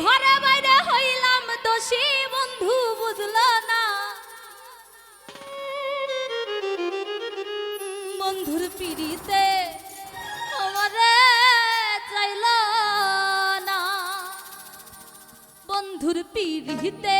ঘরে বাইরে হইলাম দোষী বন্ধু বুঝল না? বন্ধুর পিড়িতে আমারে চাইল না। বন্ধুর পিড়িতে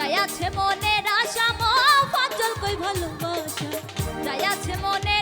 যায় আছে মনে রাশা মা পাঁচল কই ভালোবাসা। যায় আছে মনে